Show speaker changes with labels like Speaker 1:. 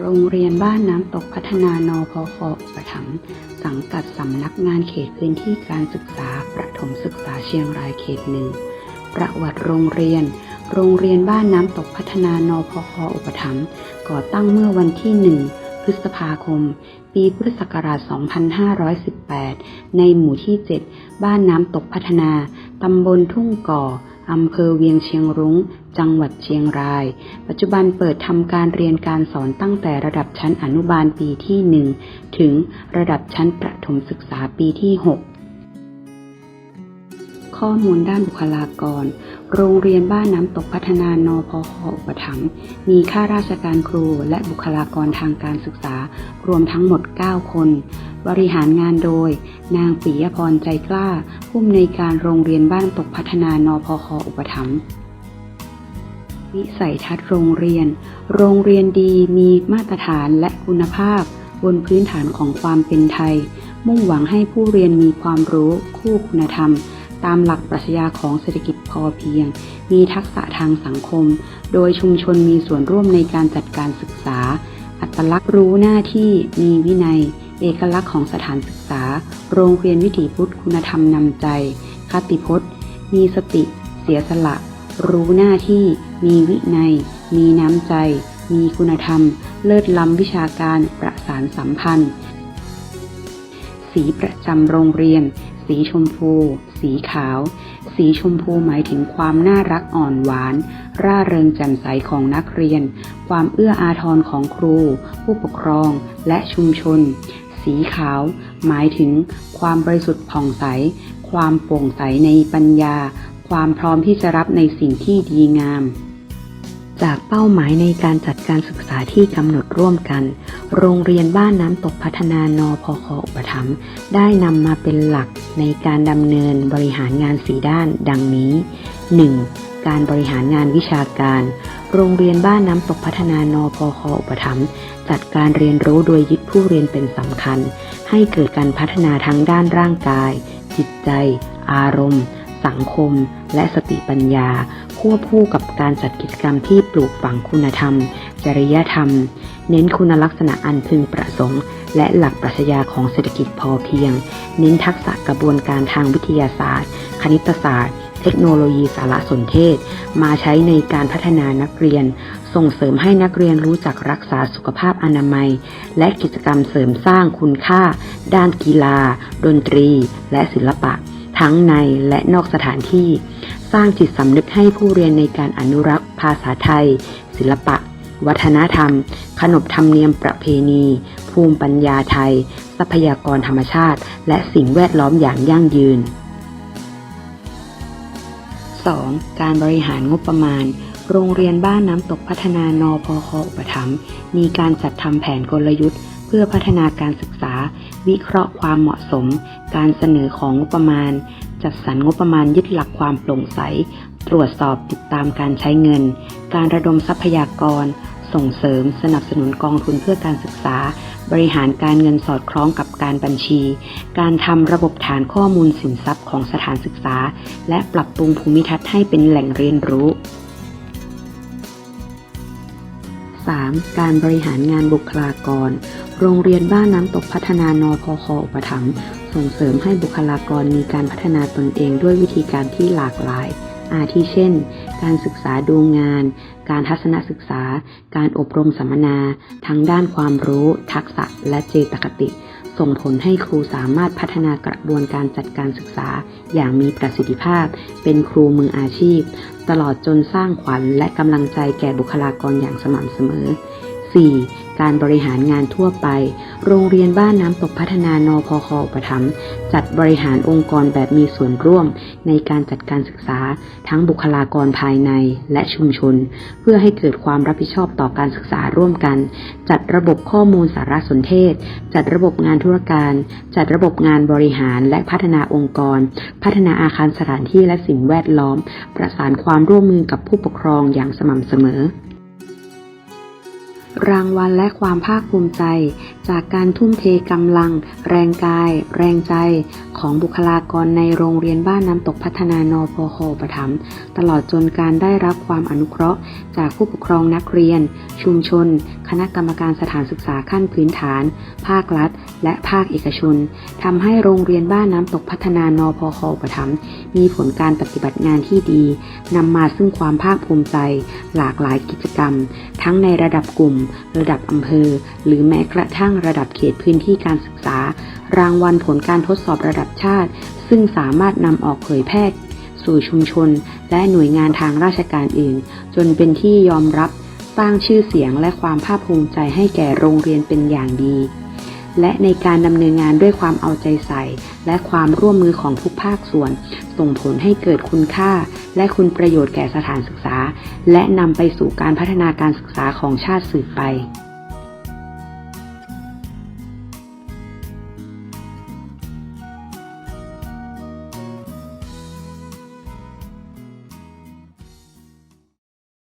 Speaker 1: โรงเรียนบ้านน้ำตกพัฒนานอพคอุปถัมภ์สังกัดสำนักงานเขตพื้นที่การศึกษาประถมศึกษาเชียงรายเขตหนึ่งประวัติโรงเรียน โรงเรียนบ้านน้ำตกพัฒนานอพคอุปถัมภ์ก่อตั้งเมื่อวันที่1พฤษภาคม ปีพุทธศักราช 2518 ในหมู่ที่ 7 บ้านน้ำตกพัฒนา ตำบลทุ่งก่อ อำเภอเวียงเชียงรุ้ง จังหวัดเชียงราย ปัจจุบันเปิดทำการเรียนการสอนตั้งแต่ระดับชั้นอนุบาลปีที่ 1 ถึงระดับชั้นประถมศึกษาปีที่ 6 ข้อมูลด้านบุคลากร โรงเรียนบ้านน้ำตกพัฒนานพคอุปถัมภ์มีข้าราชการครูและบุคลากรทางการศึกษารวมทั้งหมด 9 คน บริหารงานโดย นางปิยพรใจกล้า ผู้อำนวยการโรงเรียนบ้านตกพัฒนานพคอุปถัมภ์วิสัยทัศน์โรงเรียน โรงเรียนดีมีมาตรฐานและคุณภาพ บนพื้นฐานของความเป็นไทย มุ่งหวังให้ผู้เรียนมีความรู้คู่คุณธรรม ตามหลักปรัชญาของเศรษฐกิจพอเพียง มีทักษะทางสังคม โดยชุมชนมีส่วนร่วมในการจัดการศึกษา อัตลักษณ์รู้หน้าที่มีวินัย เอกลักษณ์ของสถานศึกษา โรงเรียนวิถีพุทธคุณธรรมนำใจ คติพจน์ มีสติ เสียสละ รู้หน้าที่ มีวินัย มีน้ำใจ มีคุณธรรม เลิศล้ำวิชาการประสานสัมพันธ์ สีประจำโรงเรียน สีชมพู สีขาว สีชมพูหมายถึงความน่ารักอ่อนหวาน ร่าเริงแจ่มใสของนักเรียน ความเอื้ออาทรของครู ผู้ปกครอง และชุมชน สีขาว หมายถึง ความบริสุทธิ์ผ่องใส ความโปร่งใสในปัญญา ความพร้อมที่จะรับในสิ่งที่ดีงาม จากเป้าหมายในการจัดการศึกษาที่กำหนดร่วมกัน โรงเรียนบ้านน้ำตกพัฒนานอพคอุปถัมภ์ได้นำมาเป็นหลักในการดำเนินบริหารงานสีด้าน ดังนี้ 1. การบริหารงานวิชาการ โรงเรียนบ้านน้ำตกพัฒนานอพคอุปถัมภ์จัดการเรียนรู้โดยยึดผู้เรียนเป็นสำคัญ ให้เกิดการพัฒนาทั้งด้านร่างกาย จิตใจ อารมณ์ สังคม และสติปัญญา ควบคู่กับการจัดกิจกรรมที่ปลูกฝังคุณธรรม จริยธรรม เน้นคุณลักษณะอันพึงประสงค์ และหลักปรัชญาของเศรษฐกิจพอเพียง เน้นทักษะกระบวนการทางวิทยาศาสตร์ คณิตศาสตร์เทคโนโลยีสารสนเทศ มาใช้ในการพัฒนานักเรียน ส่งเสริมให้นักเรียนรู้จักรักษาสุขภาพอนามัย และกิจกรรมเสริมสร้างคุณค่า ด้านกีฬา ดนตรี และศิลปะ ทั้งในและนอกสถานที่ สร้างจิตสำนึกให้ผู้เรียนในการอนุรักษ์ภาษาไทย ศิลปะ วัฒนธรรม ขนบธรรมเนียมประเพณี ภูมิปัญญาไทย ทรัพยากรธรรมชาติ และสิ่งแวดล้อมอย่างยั่งยืน 2. การบริหารงบประมาณ โรงเรียนบ้านน้ำตกพัฒนานอพคอุปถัมภ์มีการจัดทำแผนกลยุทธ์ พื่อพัฒนาการศึกษา วิเคราะห์ความเหมาะสม การเสนอของงบประมาณ จัดสรรงบประมาณยึดหลักความโปร่งใส ตรวจสอบติดตามการใช้เงิน การระดมทรัพยากร ส่งเสริม สนับสนุนกองทุนเพื่อการศึกษา บริหารการเงินสอดคล้องกับการบัญชี การทำระบบฐานข้อมูลสินทรัพย์ของสถานศึกษา และปรับปรุงภูมิทัศน์ให้เป็นแหล่งเรียนรู้ 3. การบริหารงานบุคลากร โรงเรียนบ้านน้ำตกพัฒนานพคอุปถัมภ์ส่งเสริมให้บุคลากรมีการพัฒนาตนเองด้วยวิธีการที่หลากหลาย อาทิเช่น การศึกษาดูงาน การทัศนศึกษา การอบรมสัมมนา ทั้งด้านความรู้ ทักษะ และเจตคติ ส่งผลให้ครูสามารถพัฒนากระบวนการจัดการศึกษา อย่างมีประสิทธิภาพ เป็นครูมืออาชีพ ตลอดจนสร้างขวัญและกำลังใจแก่บุคลากรอย่างสม่ำเสมอ 4. การบริหารงานทั่วไป โรงเรียนบ้านน้ำตกพัฒนานพคอุปถัมภ์จัดบริหารองค์กรแบบมีส่วนร่วมในการจัดการศึกษาทั้งบุคลากรภายในและชุมชน เพื่อให้เกิดความรับผิดชอบต่อการศึกษาร่วมกัน จัดระบบข้อมูลสารสนเทศ จัดระบบงานธุรการ จัดระบบงานบริหารและพัฒนาองค์กร พัฒนาอาคารสถานที่และสิ่งแวดล้อม ประสานความร่วมมือกับผู้ปกครองอย่างสม่ำเสมอรางวัลและความภาคภูมิใจจากการทุ่มเทกำลัง แรงกาย แรงใจ ของบุคลากรในโรงเรียนบ้านน้ำตกพัฒนานพคอุปถัมตลอดจนการได้รับความอนุเคราะห์ จากผู้ปกครองนักเรียน ชุมชน คณะกรรมการสถานศึกษาขั้นพื้นฐาน ภาครัฐ และภาคเอกชนทำให้โรงเรียนบ้านน้ำตกพัฒนานพคอุปถัมมีผลการปฏิบัติงานที่ดีนำมาซึ่งความภาคภูมิใจ หลากหลายกิจกรรม ทั้งในระดับกลุ่ม ระดับอำเภอ หรือแม้กระทั่งงระดับเขตพื้นที่การศึกษา รางวัลผลการทดสอบระดับชาติ ซึ่งสามารถนำออกเผยแพร่สู่ชุมชน และหน่วยงานทางราชการอื่น จนเป็นที่ยอมรับสร้างชื่อเสียงและความภาคภูมิใจให้แก่โรงเรียนเป็นอย่างดี และในการดำเนินงานด้วยความเอาใจใส่ และความร่วมมือของทุกภาคส่วน ส่งผลให้เกิดคุณค่า และคุณประโยชน์แก่สถานศึกษา และนำไปสู่การพัฒนาการศึกษาของชาติสืบไป